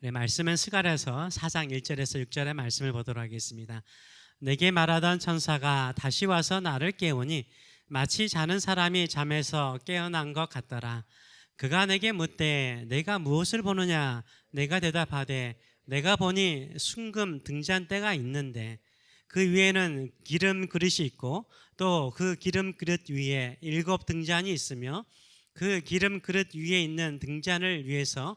우리 말씀은 스가랴서 4장 1절에서 6절의 말씀을 보도록 하겠습니다. 내게 말하던 천사가 다시 와서 나를 깨우니 마치 자는 사람이 잠에서 깨어난 것 같더라. 그가 내게 묻되 내가 무엇을 보느냐 내가 대답하되 내가 보니 순금 등잔대가 있는데 그 위에는 기름 그릇이 있고 또 그 기름 그릇 위에 일곱 등잔이 있으며 그 기름 그릇 위에 있는 등잔을 위해서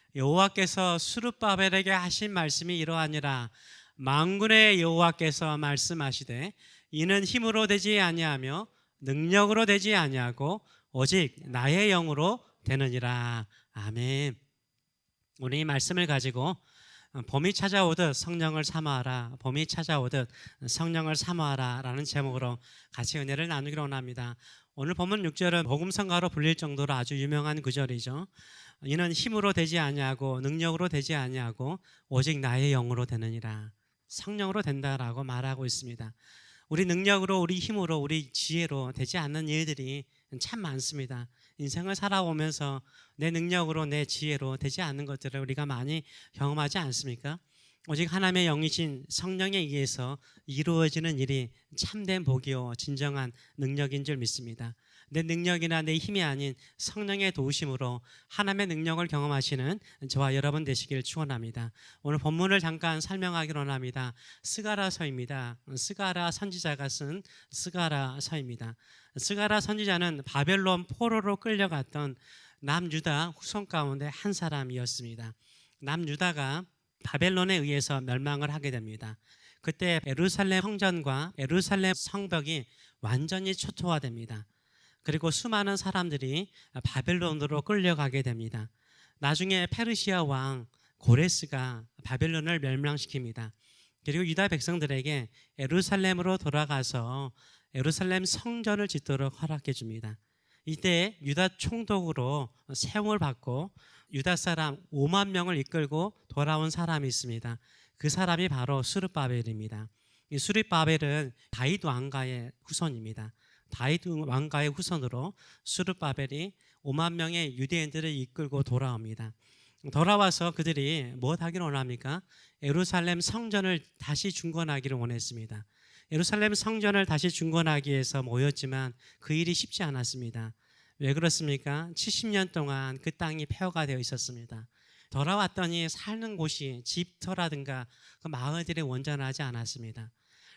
여호와께서 수르바벨에게 하신 말씀이 이러하니라 만군의 여호와께서 말씀하시되 이는 힘으로 되지 아니하며 능력으로 되지 아니하고 오직 나의 영으로 되느니라 아멘. 우리 이 말씀을 가지고 봄이 찾아오듯 성령을 사모하라 봄이 찾아오듯 성령을 사모하라 라는 제목으로 같이 은혜를 나누기로 원합니다. 오늘 본문 6절은 복음성가로 불릴 정도로 아주 유명한 구절이죠. 이는 힘으로 되지 아니하고 능력으로 되지 아니하고 오직 나의 영으로 되느니라. 성령으로 된다라고 말하고 있습니다. 우리 능력으로 우리 힘으로 우리 지혜로 되지 않는 일들이 참 많습니다. 인생을 살아오면서 내 능력으로 내 지혜로 되지 않는 것들을 우리가 많이 경험하지 않습니까? 오직 하나님의 영이신 성령에 의해서 이루어지는 일이 참된 복이요 진정한 능력인 줄 믿습니다. 내 능력이나 내 힘이 아닌 성령의 도우심으로 하나님의 능력을 경험하시는 저와 여러분 되시길 축원합니다. 오늘 본문을 잠깐 설명하기로 합니다. 스가라서입니다. 스가라 선지자가 쓴 스가라서입니다. 스가라 선지자는 바벨론 포로로 끌려갔던 남유다 후손 가운데 한 사람이었습니다. 남유다가 바벨론에 의해서 멸망을 하게 됩니다. 그때 에루살렘 성전과 에루살렘 성벽이 완전히 초토화됩니다. 그리고 수많은 사람들이 바벨론으로 끌려가게 됩니다. 나중에 페르시아 왕 고레스가 바벨론을 멸망시킵니다. 그리고 유다 백성들에게 에루살렘으로 돌아가서 에루살렘 성전을 짓도록 허락해 줍니다. 이때 유다 총독으로 세움을 받고 유다 사람 5만 명을 이끌고 돌아온 사람이 있습니다. 그 사람이 바로 수르바벨입니다. 이 수르바벨은 다윗 왕가의 후손입니다. 다윗 왕가의 후손으로 수르바벨이 5만 명의 유대인들을 이끌고 돌아옵니다. 돌아와서 그들이 무엇 하기를 원합니까? 예루살렘 성전을 다시 중건하기를 원했습니다. 예루살렘 성전을 다시 중건하기 위해서 모였지만 그 일이 쉽지 않았습니다. 왜 그렇습니까? 70년 동안 그 땅이 폐허가 되어 있었습니다. 돌아왔더니 사는 곳이 집터라든가 그 마을들이 온전하지 않았습니다.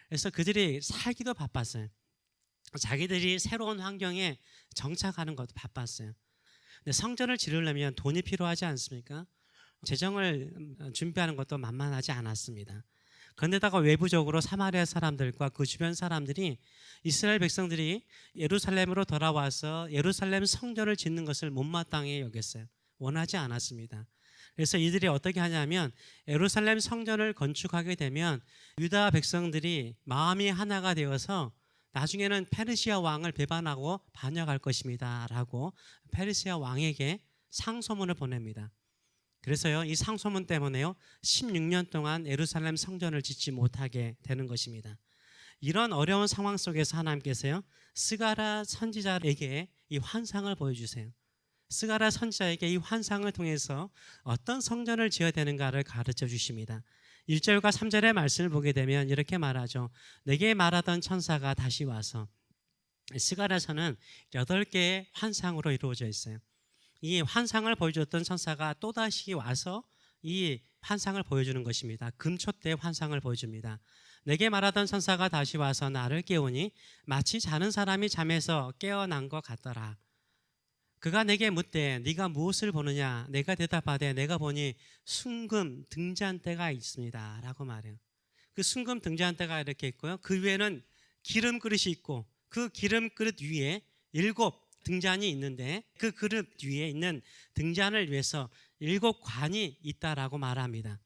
그래서 그들이 살기도 바빴어요. 자기들이 새로운 환경에 정착하는 것도 바빴어요. 근데 성전을 지르려면 돈이 필요하지 않습니까? 재정을 준비하는 것도 만만하지 않았습니다. 그런데다가 외부적으로 사마리아 사람들과 그 주변 사람들이 이스라엘 백성들이 예루살렘으로 돌아와서 예루살렘 성전을 짓는 것을 못마땅해 여겼어요. 원하지 않았습니다. 그래서 이들이 어떻게 하냐면 예루살렘 성전을 건축하게 되면 유다 백성들이 마음이 하나가 되어서 나중에는 페르시아 왕을 배반하고 반역할 것입니다 라고 페르시아 왕에게 상소문을 보냅니다. 그래서요, 이 상소문 때문에요, 16년 동안 예루살렘 성전을 짓지 못하게 되는 것입니다. 이런 어려운 상황 속에서 하나님께서요, 스가라 선지자에게 이 환상을 보여주세요. 스가라 선지자에게 이 환상을 통해서 어떤 성전을 지어야 되는가를 가르쳐 주십니다. 1절과 3절의 말씀을 보게 되면 이렇게 말하죠. 내게 말하던 천사가 다시 와서 스가라서는 8개의 환상으로 이루어져 있어요. 이 환상을 보여줬던 천사가 또다시 와서 이 환상을 보여주는 것입니다. 금초대 환상을 보여줍니다. 내게 말하던 천사가 다시 와서 나를 깨우니 마치 자는 사람이 잠에서 깨어난 것 같더라. 그가 내게 묻되 네가 무엇을 보느냐? 내가 대답하되 내가 보니 순금 등잔대가 있습니다 라고 말해요. 그 순금 등잔대가 이렇게 있고요. 그 위에는 기름 그릇이 있고 그 기름 그릇 위에 일곱 등잔이 있는데 그 그릇 위에 있는 등잔을 위해서 일곱 관이 있다라고 말합니다.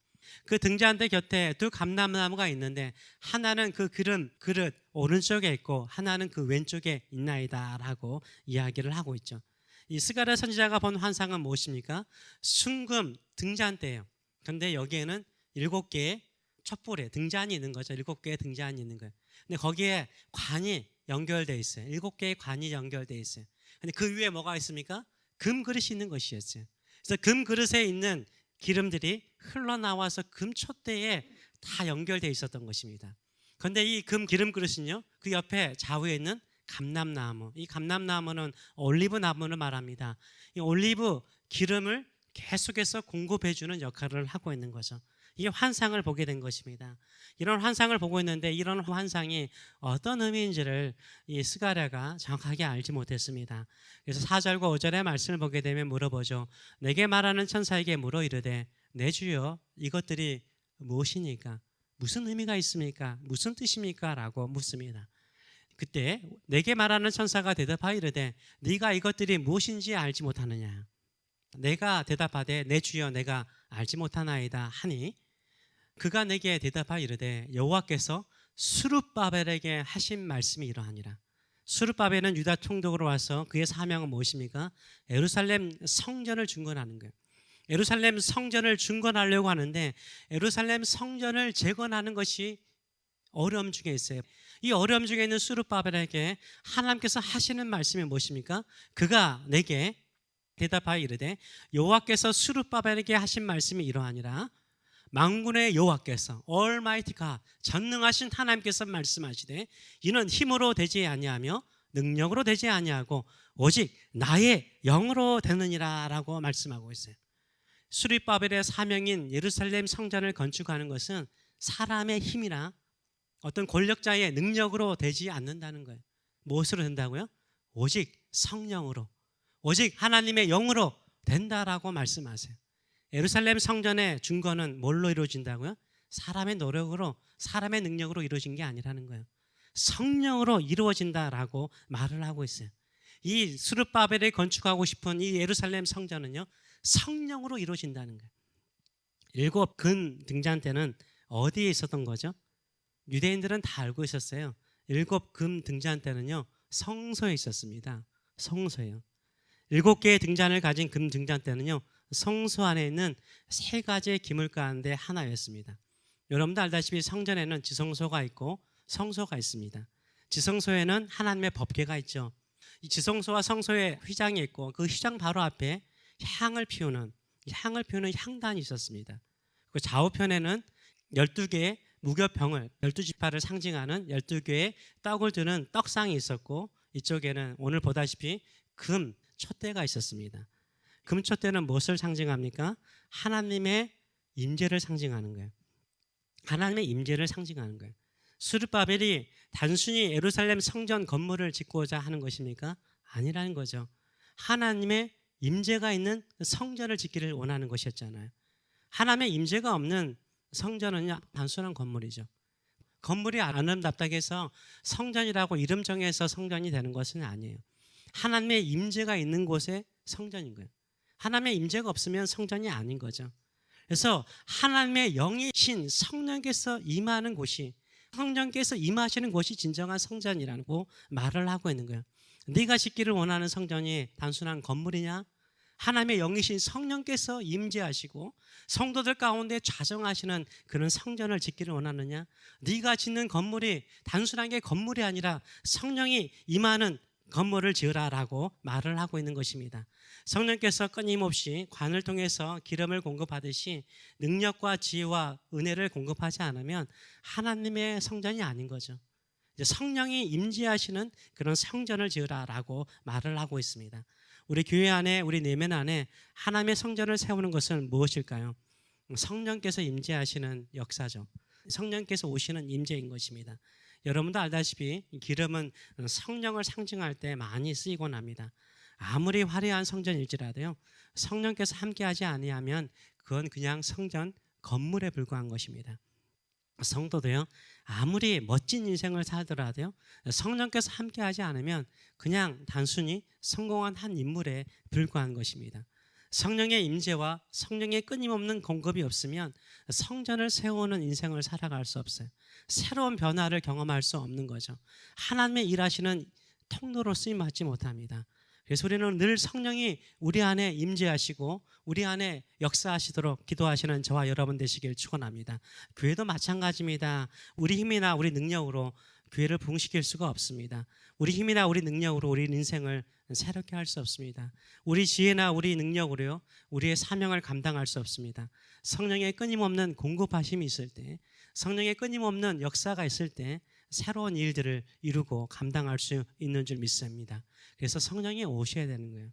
그 등잔대 곁에 두 감람나무가 있는데 하나는 그 그름 그릇 오른쪽에 있고 하나는 그 왼쪽에 있나이다라고 이야기를 하고 있죠. 이 스가랴 선지자가 본 환상은 무엇입니까? 순금 등잔대예요. 근데 여기에는 일곱 개의 촛불에 등잔이 있는 거죠. 일곱 개의 등잔이 있는 거예요. 근데 거기에 관이 연결돼 있어요. 일곱 개의 관이 연결돼 있어요. 근데 그 위에 뭐가 있습니까? 금 그릇이 있는 것이었어요. 그래서 금 그릇에 있는 기름들이 흘러나와서 금 촛대에 다 연결돼 있었던 것입니다. 그런데 이 금 기름 그릇은요, 그 옆에 좌우에 있는 감람나무, 이 감람나무는 올리브 나무를 말합니다. 이 올리브 기름을 계속해서 공급해 주는 역할을 하고 있는 거죠. 이 환상을 보게 된 것입니다. 이런 환상을 보고 있는데 이런 환상이 어떤 의미인지를 이 스가랴가 정확하게 알지 못했습니다. 그래서 4절과 5절의 말씀을 보게 되면 물어보죠. 내게 말하는 천사에게 물어 이르되 내 주여 이것들이 무엇이니까 무슨 의미가 있습니까? 무슨 뜻입니까? 라고 묻습니다. 그때 내게 말하는 천사가 대답하여 이르되 네가 이것들이 무엇인지 알지 못하느냐 내가 대답하되 내 주여 내가 알지 못하나이다 하니 그가 내게 대답하여 이르되 여호와께서 수르바벨에게 하신 말씀이 이러하니라 수르바벨은 유다 총독으로 와서 그의 사명은 무엇입니까? 예루살렘 성전을 중건하는 거예요. 예루살렘 성전을 중건하려고 하는데 예루살렘 성전을 재건하는 것이 어려움 중에 있어요. 이 어려움 중에 있는 수르바벨에게 하나님께서 하시는 말씀이 무엇입니까? 그가 내게 대답하여 이르되 여호와께서 수르바벨에게 하신 말씀이 이러하니라 망군의 여호와께서 얼마이티가 전능하신 하나님께서 말씀하시되 이는 힘으로 되지 아니하며 능력으로 되지 아니하고 오직 나의 영으로 되느니라라고 말씀하고 있어요. 수리바벨의 사명인 예루살렘 성전을 건축하는 것은 사람의 힘이나 어떤 권력자의 능력으로 되지 않는다는 거예요. 무엇으로 된다고요? 오직 성령으로, 오직 하나님의 영으로 된다라고 말씀하세요. 예루살렘 성전의 중건은 뭘로 이루어진다고요? 사람의 노력으로, 사람의 능력으로 이루어진 게 아니라는 거예요. 성령으로 이루어진다라고 말을 하고 있어요. 이 수르바벨이 건축하고 싶은 이 예루살렘 성전은요, 성령으로 이루어진다는 거예요. 일곱 근 등잔대는 어디에 있었던 거죠? 유대인들은 다 알고 있었어요. 일곱 금 등잔대는요 성소에 있었습니다. 성소예요. 일곱 개의 등잔을 가진 금 등잔대는요 성소 안에 있는 세 가지의 기물 가운데 하나였습니다. 여러분도 알다시피 성전에는 지성소가 있고 성소가 있습니다. 지성소에는 하나님의 법궤가 있죠. 이 지성소와 성소에 휘장이 있고 그 휘장 바로 앞에 향을 피우는 향을 피우는 향단이 있었습니다. 그 좌우편에는 12개의 무교병을 12지파를 상징하는 12개의 떡을 드는 떡상이 있었고 이쪽에는 오늘 보다시피 금 촛대가 있었습니다. 금 촛대는 무엇을 상징합니까? 하나님의 임재를 상징하는 거예요. 하나님의 임재를 상징하는 거예요. 수르바벨이 단순히 예루살렘 성전 건물을 짓고자 하는 것입니까? 아니라는 거죠. 하나님의 임재가 있는 성전을 짓기를 원하는 것이었잖아요. 하나님의 임재가 없는 성전은 단순한 건물이죠. 건물이 아름답다고 해서 성전이라고 이름 정해서 성전이 되는 것은 아니에요. 하나님의 임재가 있는 곳에 성전인 거예요. 하나님의 임재가 없으면 성전이 아닌 거죠. 그래서 하나님의 영이신 성령께서 임하는 곳이 성령께서 임하시는 곳이 진정한 성전이라고 말을 하고 있는 거예요. 네가 짓기를 원하는 성전이 단순한 건물이냐? 하나님의 영이신 성령께서 임재하시고 성도들 가운데 좌정하시는 그런 성전을 짓기를 원하느냐? 네가 짓는 건물이 단순하게 건물이 아니라 성령이 임하는 건물을 지으라라고 말을 하고 있는 것입니다. 성령께서 끊임없이 관을 통해서 기름을 공급하듯이 능력과 지혜와 은혜를 공급하지 않으면 하나님의 성전이 아닌 거죠. 성령이 임재하시는 그런 성전을 지으라라고 말을 하고 있습니다. 우리 교회 안에 우리 내면 안에 하나님의 성전을 세우는 것은 무엇일까요? 성령께서 임재하시는 역사죠. 성령께서 오시는 임재인 것입니다. 여러분도 알다시피 기름은 성령을 상징할 때 많이 쓰이곤 합니다. 아무리 화려한 성전일지라도요. 성령께서 함께하지 아니하면 그건 그냥 성전 건물에 불과한 것입니다. 성도도요. 아무리 멋진 인생을 살더라도요. 성령께서 함께하지 않으면 그냥 단순히 성공한 한 인물에 불과한 것입니다. 성령의 임재와 성령의 끊임없는 공급이 없으면 성전을 세우는 인생을 살아갈 수 없어요. 새로운 변화를 경험할 수 없는 거죠. 하나님의 일하시는 통로로 쓰임 받지 못합니다. 그래서 우리는 늘 성령이 우리 안에 임재하시고 우리 안에 역사하시도록 기도하시는 저와 여러분 되시길 축원합니다. 교회도 마찬가지입니다. 우리 힘이나 우리 능력으로 교회를 부흥시킬 수가 없습니다. 우리 힘이나 우리 능력으로 우리 인생을 새롭게 할 수 없습니다. 우리 지혜나 우리 능력으로요, 우리의 사명을 감당할 수 없습니다. 성령의 끊임없는 공급하심이 있을 때, 성령의 끊임없는 역사가 있을 때, 새로운 일들을 이루고 감당할 수 있는 줄 믿습니다. 그래서 성령이 오셔야 되는 거예요.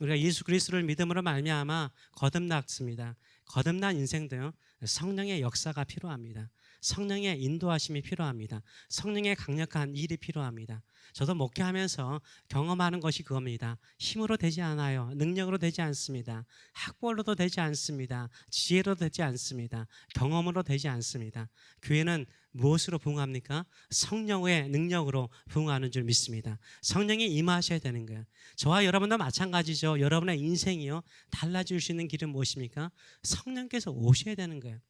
우리가 예수 그리스도를 믿음으로 말미암아 거듭났습니다. 거듭난 인생도요, 성령의 역사가 필요합니다. 성령의 인도하심이 필요합니다. 성령의 강력한 일이 필요합니다. 저도 목회하면서 경험하는 것이 그겁니다. 힘으로 되지 않아요. 능력으로 되지 않습니다. 학벌로도 되지 않습니다. 지혜로 되지 않습니다. 경험으로 되지 않습니다. 교회는 무엇으로 부흥합니까? 성령의 능력으로 부흥하는 줄 믿습니다. 성령이 임하셔야 되는 거예요. 저와 여러분도 마찬가지죠. 여러분의 인생이요 달라질 수 있는 길은 무엇입니까? 성령께서 오셔야 되는 거예요.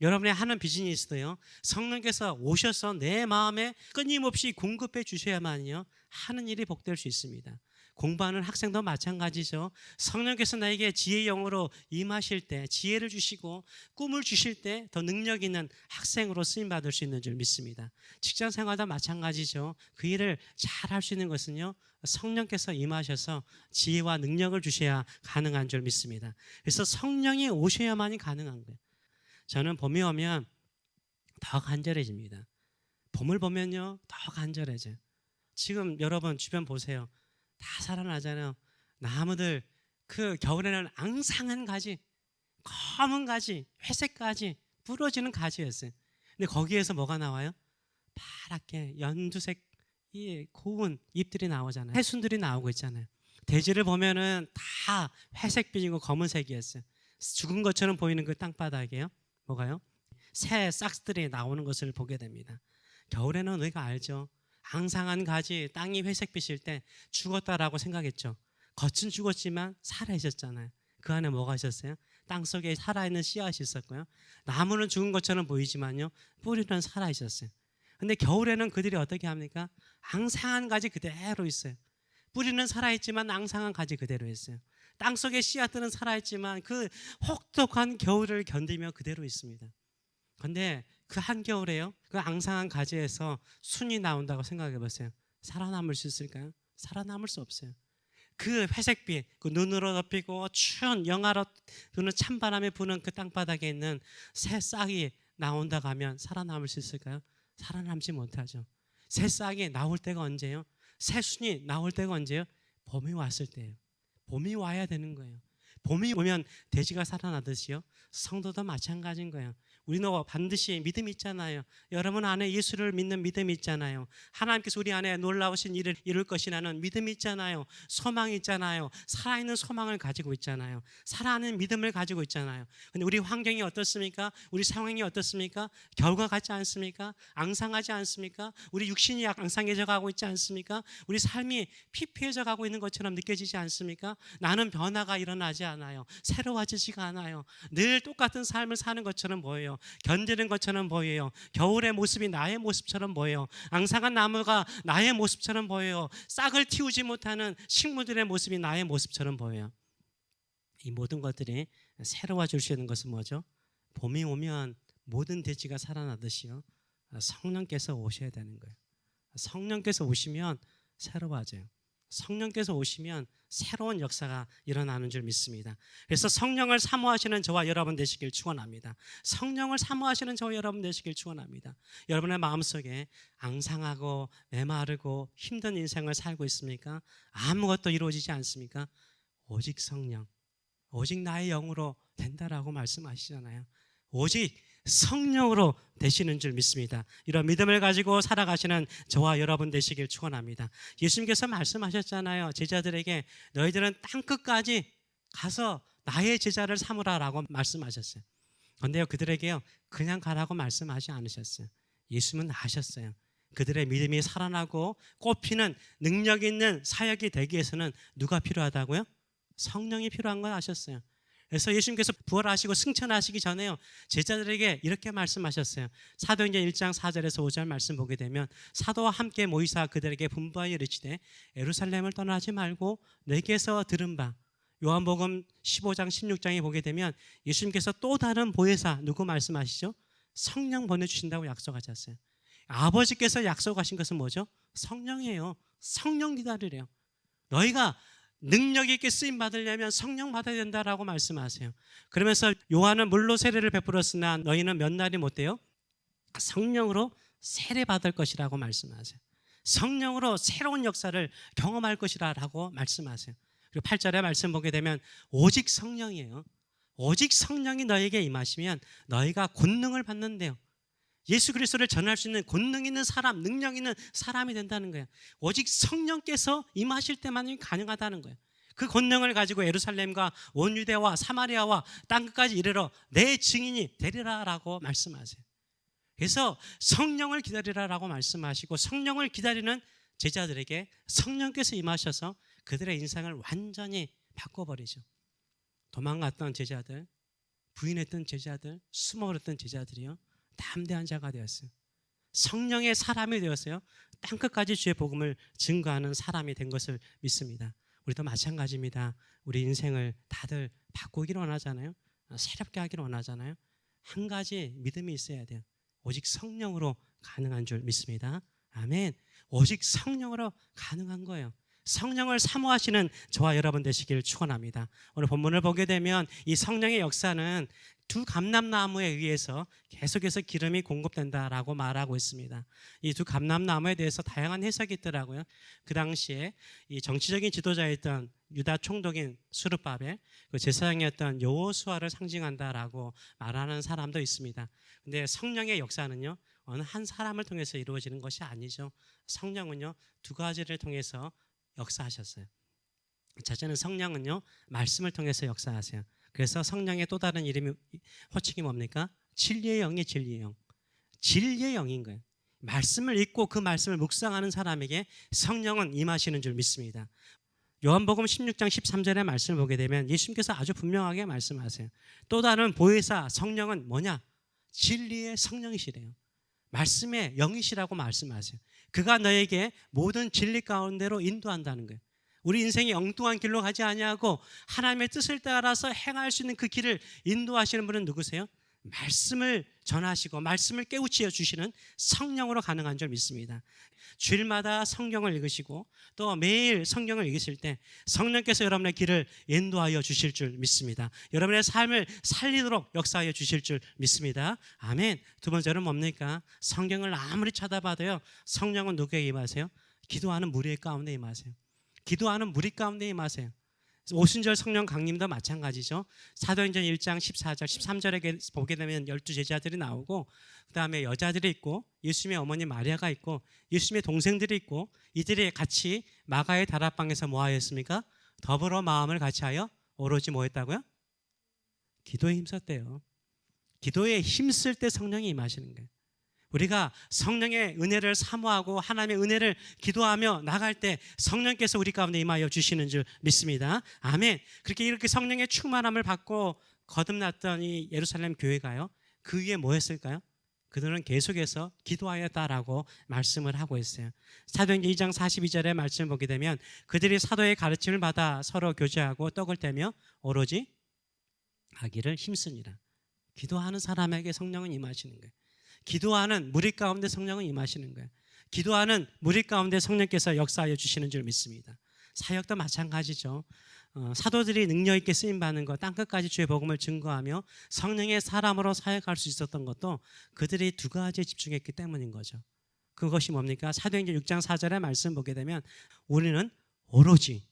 여러분의 하는 비즈니스도요. 성령께서 오셔서 내 마음에 끊임없이 공급해 주셔야만요. 하는 일이 복될 수 있습니다. 공부하는 학생도 마찬가지죠. 성령께서 나에게 지혜의 영으로 임하실 때, 지혜를 주시고 꿈을 주실 때 더 능력 있는 학생으로 쓰임 받을 수 있는 줄 믿습니다. 직장 생활도 마찬가지죠. 그 일을 잘 할 수 있는 것은요. 성령께서 임하셔서 지혜와 능력을 주셔야 가능한 줄 믿습니다. 그래서 성령이 오셔야만이 가능한 거예요. 저는 봄이 오면 더 간절해집니다. 봄을 보면요, 더 간절해져요. 지금 여러분 주변 보세요. 다 살아나잖아요. 나무들 그 겨울에는 앙상한 가지, 검은 가지, 회색 가지, 부러지는 가지였어요. 근데 거기에서 뭐가 나와요? 파랗게 연두색 이 고운 잎들이 나오잖아요. 해순들이 나오고 있잖아요. 대지를 보면은 다 회색빛이고 검은색이었어요. 죽은 것처럼 보이는 그 땅바닥이에요. 뭐가요? 새 싹스들이 나오는 것을 보게 됩니다. 겨울에는 우리가 알죠. 앙상한 가지, 땅이 회색빛일 때 죽었다라고 생각했죠. 겉은 죽었지만 살아 있었잖아요. 그 안에 뭐가 있었어요? 땅 속에 살아있는 씨앗이 있었고요. 나무는 죽은 것처럼 보이지만요. 뿌리는 살아 있었어요. 근데 겨울에는 그들이 어떻게 합니까? 앙상한 가지 그대로 있어요. 뿌리는 살아있지만 앙상한 가지 그대로 있어요. 땅 속에 씨앗들은 살아있지만 그 혹독한 겨울을 견디며 그대로 있습니다. 근데 그 한겨울에요. 그 앙상한 가지에서 순이 나온다고 생각해 보세요. 살아남을 수 있을까요? 살아남을 수 없어요. 그 회색빛, 그 눈으로 덮이고 추운 영하로 부는 찬바람에 부는 그 땅바닥에 있는 새 싹이 나온다고 하면 살아남을 수 있을까요? 살아남지 못하죠. 새 싹이 나올 때가 언제예요? 새 순이 나올 때가 언제예요? 봄이 왔을 때예요. 봄이 와야 되는 거예요. 봄이 오면 돼지가 살아나듯이요. 성도도 마찬가지인 거예요. 우리는 반드시 믿음이 있잖아요. 여러분 안에 예수를 믿는 믿음이 있잖아요. 하나님께서 우리 안에 놀라우신 일을 이룰 것이라는 믿음이 있잖아요. 소망이 있잖아요. 살아있는 소망을 가지고 있잖아요. 살아있는 믿음을 가지고 있잖아요. 근데 우리 환경이 어떻습니까? 우리 상황이 어떻습니까? 결과 같지 않습니까? 앙상하지 않습니까? 우리 육신이 앙상해져 가고 있지 않습니까? 우리 삶이 피폐해져 가고 있는 것처럼 느껴지지 않습니까? 나는 변화가 일어나지 않아요. 새로워지지가 않아요. 늘 똑같은 삶을 사는 것처럼 보여요. 견디는 것처럼 보여요. 겨울의 모습이 나의 모습처럼 보여요. 앙상한 나무가 나의 모습처럼 보여요. 싹을 틔우지 못하는 식물들의 모습이 나의 모습처럼 보여요. 이 모든 것들이 새로워질 수 있는 것은 뭐죠? 봄이 오면 모든 대지가 살아나듯이요. 성령께서 오셔야 되는 거예요. 성령께서 오시면 새로워져요. 성령께서 오시면 새로운 역사가 일어나는 줄 믿습니다. 그래서 성령을 사모하시는 저와 여러분 되시길 축원합니다. 성령을 사모하시는 저와 여러분 되시길 축원합니다. 여러분의 마음속에 앙상하고 메마르고 힘든 인생을 살고 있습니까? 아무것도 이루어지지 않습니까? 오직 성령, 오직 나의 영으로 된다라고 말씀하시잖아요. 오직 성령으로 되시는 줄 믿습니다. 이런 믿음을 가지고 살아가시는 저와 여러분 되시길 축원합니다. 예수님께서 말씀하셨잖아요. 제자들에게 너희들은 땅 끝까지 가서 나의 제자를 삼으라라고 말씀하셨어요. 그런데요 그들에게요 그냥 가라고 말씀하지 않으셨어요. 예수님은 아셨어요. 그들의 믿음이 살아나고 꽃피는 능력 있는 사역이 되기 위해서는 누가 필요하다고요? 성령이 필요한 건 아셨어요. 그래서 예수님께서 부활하시고 승천하시기 전에요. 제자들에게 이렇게 말씀하셨어요. 사도행전 1장 4절에서 5절 말씀 보게 되면 사도와 함께 모이사 그들에게 분부하여 이르시되 예루살렘을 떠나지 말고 내게서 들은 바 요한복음 15장 16장에 보게 되면 예수님께서 또 다른 보혜사 누구 말씀하시죠? 성령 보내주신다고 약속하셨어요. 아버지께서 약속하신 것은 뭐죠? 성령이에요. 성령 기다리래요. 너희가 능력 있게 쓰임 받으려면 성령 받아야 된다라고 말씀하세요. 그러면서 요한은 물로 세례를 베풀었으나 너희는 몇 날이 못 돼요? 성령으로 세례 받을 것이라고 말씀하세요. 성령으로 새로운 역사를 경험할 것이라고 말씀하세요. 그리고 8절에 말씀 보게 되면 오직 성령이에요. 오직 성령이 너에게 임하시면 너희가 권능을 받는데요. 예수 그리스도를 전할 수 있는 권능 있는 사람, 능력 있는 사람이 된다는 거예요. 오직 성령께서 임하실 때만이 가능하다는 거예요. 그 권능을 가지고 예루살렘과 온 유대와 사마리아와 땅 끝까지 이르러 내 증인이 되리라라고 말씀하세요. 그래서 성령을 기다리라라고 말씀하시고 성령을 기다리는 제자들에게 성령께서 임하셔서 그들의 인생을 완전히 바꿔버리죠. 도망갔던 제자들, 부인했던 제자들, 숨어버렸던 제자들이요. 담대한 자가 되었어요. 성령의 사람이 되었어요. 땅 끝까지 주의 복음을 증거하는 사람이 된 것을 믿습니다. 우리도 마찬가지입니다. 우리 인생을 다들 바꾸기를 원하잖아요. 새롭게 하기를 원하잖아요. 한 가지 믿음이 있어야 돼요. 오직 성령으로 가능한 줄 믿습니다. 아멘. 오직 성령으로 가능한 거예요. 성령을 사모하시는 저와 여러분 되시길 축원합니다. 오늘 본문을 보게 되면 이 성령의 역사는 두 감람나무에 의해서 계속해서 기름이 공급된다라고 말하고 있습니다. 이 두 감람나무에 대해서 다양한 해석이 있더라고요. 그 당시에 이 정치적인 지도자였던 유다 총독인 수르바벨, 그 제사장이었던 여호수아를 상징한다라고 말하는 사람도 있습니다. 근데 성령의 역사는요. 어느 한 사람을 통해서 이루어지는 것이 아니죠. 성령은요. 두 가지를 통해서 역사하셨어요. 첫째는 성령은요. 말씀을 통해서 역사하세요. 그래서 성령의 또 다른 이름이 호칭이 뭡니까? 진리의 영이 진리의 영. 진리의 영인 거예요. 말씀을 읽고 그 말씀을 묵상하는 사람에게 성령은 임하시는 줄 믿습니다. 요한복음 16장 13절의 말씀을 보게 되면 예수님께서 아주 분명하게 말씀하세요. 또 다른 보혜사 성령은 뭐냐? 진리의 성령이시래요. 말씀의 영이시라고 말씀하세요. 그가 너에게 모든 진리 가운데로 인도한다는 거예요. 우리 인생이 엉뚱한 길로 가지 아니하고 하나님의 뜻을 따라서 행할 수 있는 그 길을 인도하시는 분은 누구세요? 말씀을 전하시고 말씀을 깨우치어 주시는 성령으로 가능한 줄 믿습니다. 주일마다 성경을 읽으시고 또 매일 성경을 읽으실 때 성령께서 여러분의 길을 인도하여 주실 줄 믿습니다. 여러분의 삶을 살리도록 역사하여 주실 줄 믿습니다. 아멘. 두 번째는 뭡니까? 성경을 아무리 찾아봐도요. 성령은 누구에게 임하세요? 기도하는 무리 가운데 임하세요. 기도하는 무리 가운데 임하세요. 오순절 성령 강림도 마찬가지죠. 사도행전 1장 14절, 13절에 보게 되면 열두 제자들이 나오고 그다음에 여자들이 있고 예수님의 어머니 마리아가 있고 예수님의 동생들이 있고 이들이 같이 마가의 다락방에서 뭐 하였습니까? 더불어 마음을 같이 하여 오로지 뭐 했다고요? 기도에 힘썼대요. 기도에 힘쓸 때 성령이 임하시는 거예요. 우리가 성령의 은혜를 사모하고 하나님의 은혜를 기도하며 나갈 때 성령께서 우리 가운데 임하여 주시는 줄 믿습니다. 아멘. 그렇게 이렇게 성령의 충만함을 받고 거듭났던 이 예루살렘 교회가요. 그 위에 뭐 했을까요? 그들은 계속해서 기도하였다라고 말씀을 하고 있어요. 사도행전 2장 42절의 말씀을 보게 되면 그들이 사도의 가르침을 받아 서로 교제하고 떡을 떼며 오로지 하기를 힘씁니다. 기도하는 사람에게 성령은 임하시는 거예요. 기도하는 무리 가운데 성령은 임하시는 거예요. 기도하는 무리 가운데 성령께서 역사하여 주시는 줄 믿습니다. 사역도 마찬가지죠. 어, 사도들이 능력 있게 쓰임 받는 것, 땅 끝까지 주의 복음을 증거하며 성령의 사람으로 사역할 수 있었던 것도 그들이 두 가지에 집중했기 때문인 거죠. 그것이 뭡니까? 사도행전 6장 4절의 말씀 보게 되면 우리는 오로지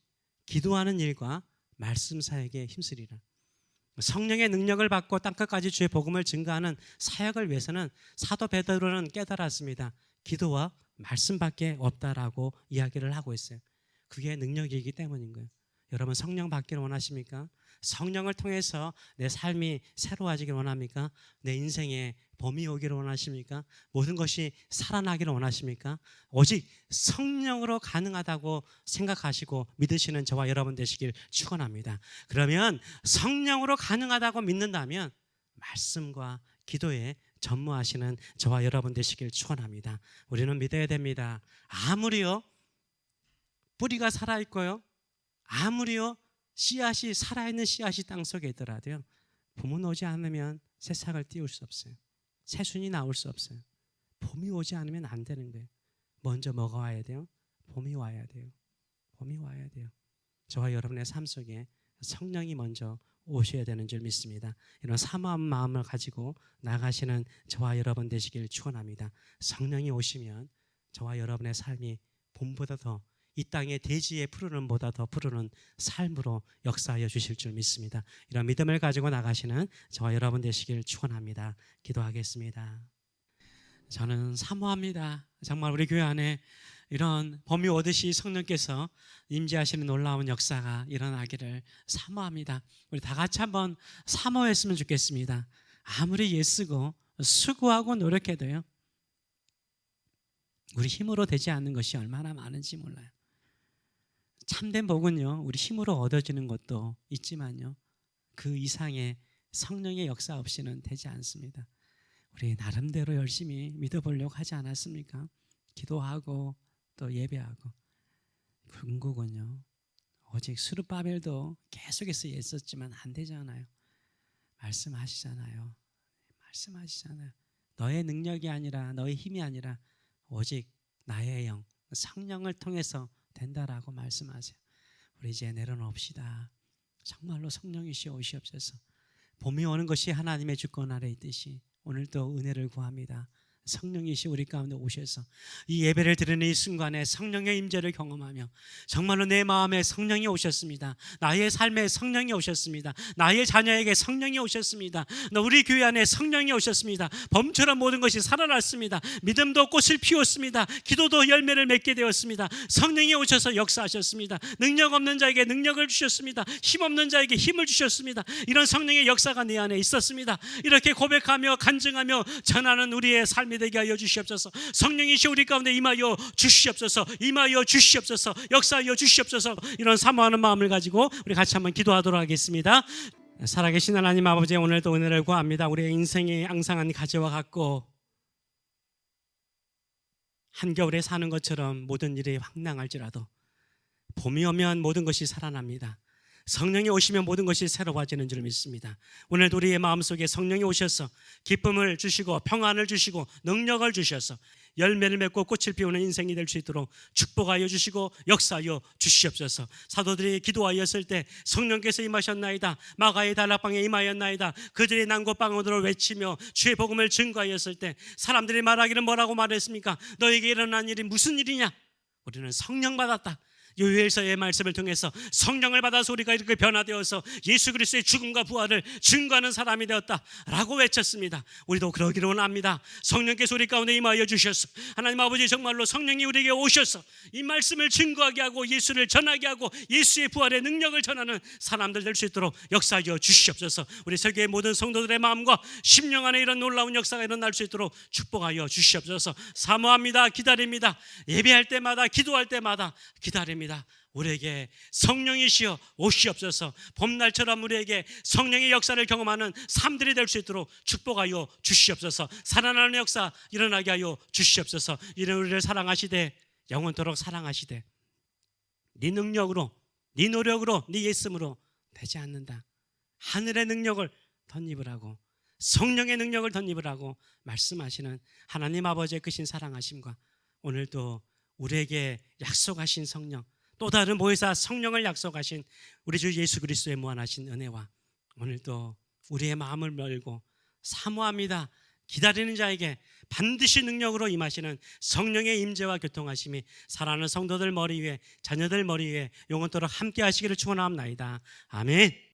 기도하는 일과 말씀 사역에 힘쓰리라. 성령의 능력을 받고 땅끝까지 주의 복음을 증거하는 사역을 위해서는 사도 베드로는 깨달았습니다. 기도와 말씀밖에 없다라고 이야기를 하고 있어요. 그게 능력이기 때문인 거예요. 여러분 성령 받기를 원하십니까? 성령을 통해서 내 삶이 새로워지길 원합니까? 내 인생에 봄이 오기를 원하십니까? 모든 것이 살아나기를 원하십니까? 오직 성령으로 가능하다고 생각하시고 믿으시는 저와 여러분 되시길 축원합니다. 그러면 성령으로 가능하다고 믿는다면 말씀과 기도에 전무하시는 저와 여러분 되시길 축원합니다. 우리는 믿어야 됩니다. 아무리요 뿌리가 살아 있고요. 아무리요 씨앗이 살아있는 씨앗이 땅 속에 있더라도요. 봄은 오지 않으면 새싹을 띄울 수 없어요. 새순이 나올 수 없어요. 봄이 오지 않으면 안 되는 거예요. 먼저 뭐가 와야 돼요? 봄이 와야 돼요. 봄이 와야 돼요. 저와 여러분의 삶 속에 성령이 먼저 오셔야 되는 줄 믿습니다. 이런 사모한 마음을 가지고 나가시는 저와 여러분 되시길 축원합니다. 성령이 오시면 저와 여러분의 삶이 봄보다 더 이 땅의 대지의 푸르름보다 더 푸르는 삶으로 역사하여 주실 줄 믿습니다. 이런 믿음을 가지고 나가시는 저와 여러분 되시길 축원합니다. 기도하겠습니다. 저는 사모합니다. 정말 우리 교회 안에 이런 범위 오듯이 성령께서 임재하시는 놀라운 역사가 일어나기를 사모합니다. 우리 다 같이 한번 사모했으면 좋겠습니다. 아무리 애쓰고 수고하고 노력해도요. 우리 힘으로 되지 않는 것이 얼마나 많은지 몰라요. 참된 복은요, 우리 힘으로 얻어지는 것도 있지만요, 그 이상의 성령의 역사 없이는 되지 않습니다. 우리 나름대로 열심히 믿어보려고 하지 않았습니까? 기도하고 또 예배하고. 궁극은요, 오직 수르바벨도 계속해서 애썼지만 안 되잖아요. 말씀하시잖아요. 말씀하시잖아요. 너의 능력이 아니라 너의 힘이 아니라 오직 나의 영, 성령을 통해서 된다라고 말씀하세요. 우리 이제 내려놓읍시다. 정말로 성령이시여 오시옵소서. 봄이 오는 것이 하나님의 주권 아래 있듯이 오늘도 은혜를 구합니다. 성령이시 우리 가운데 오셔서 이 예배를 드리는 이 순간에 성령의 임재를 경험하며 정말로 내 마음에 성령이 오셨습니다. 나의 삶에 성령이 오셨습니다. 나의 자녀에게 성령이 오셨습니다. 너 우리 교회 안에 성령이 오셨습니다. 범처럼 모든 것이 살아났습니다. 믿음도 꽃을 피웠습니다. 기도도 열매를 맺게 되었습니다. 성령이 오셔서 역사하셨습니다. 능력 없는 자에게 능력을 주셨습니다. 힘 없는 자에게 힘을 주셨습니다. 이런 성령의 역사가 내 안에 있었습니다. 이렇게 고백하며 간증하며 전하는 우리의 삶이 되게 하여 주시옵소서. 성령이시 우리 가운데 임하여 주시옵소서. 임하여 주시옵소서. 역사하여 주시옵소서. 이런 사모하는 마음을 가지고 우리 같이 한번 기도하도록 하겠습니다. 살아계신 하나님 아버지 오늘도 은혜를 구합니다. 우리의 인생이 앙상한 가지와 같고 한겨울에 사는 것처럼 모든 일이 황량할지라도 봄이 오면 모든 것이 살아납니다. 성령이 오시면 모든 것이 새로워지는 줄 믿습니다. 오늘도 우리의 마음속에 성령이 오셔서 기쁨을 주시고 평안을 주시고 능력을 주셔서 열매를 맺고 꽃을 피우는 인생이 될 수 있도록 축복하여 주시고 역사하여 주시옵소서. 사도들이 기도하였을 때 성령께서 임하셨나이다. 마가의 단락방에 임하였나이다. 그들이 난곳방언으로 외치며 주의 복음을 증거하였을 때 사람들이 말하기를 뭐라고 말했습니까? 너에게 일어난 일이 무슨 일이냐? 우리는 성령 받았다. 요엘서의 말씀을 통해서 성령을 받아서 우리가 이렇게 변화되어서 예수 그리스도의 죽음과 부활을 증거하는 사람이 되었다라고 외쳤습니다. 우리도 그러기를 원합니다. 성령께서 우리 가운데 임하여 주셔서 하나님 아버지 정말로 성령이 우리에게 오셔서 이 말씀을 증거하게 하고 예수를 전하게 하고 예수의 부활의 능력을 전하는 사람들 될 수 있도록 역사하여 주시옵소서. 우리 세계의 모든 성도들의 마음과 심령 안에 이런 놀라운 역사가 일어날 수 있도록 축복하여 주시옵소서. 사모합니다. 기다립니다. 예배할 때마다 기도할 때마다 기다립니다. 우리에게 성령이시여 오시옵소서. 봄날처럼 우리에게 성령의 역사를 경험하는 삶들이 될 수 있도록 축복하여 주시옵소서. 살아나는 역사 일어나게 하여 주시옵소서. 이런 우리를 사랑하시되 영원토록 사랑하시되 네 능력으로 네 노력으로 네 예씀으로 되지 않는다. 하늘의 능력을 덧입으라고 성령의 능력을 덧입으라고 말씀하시는 하나님 아버지의 크신 사랑하심과 오늘도 우리에게 약속하신 성령 또 다른 보혜사 성령을 약속하신 우리 주 예수 그리스도의 무한하신 은혜와 오늘도 우리의 마음을 열고 사모합니다. 기다리는 자에게 반드시 능력으로 임하시는 성령의 임재와 교통하심이 사랑하는 성도들 머리 위에 자녀들 머리 위에 영원토록 함께 하시기를 축원합니다. 아멘.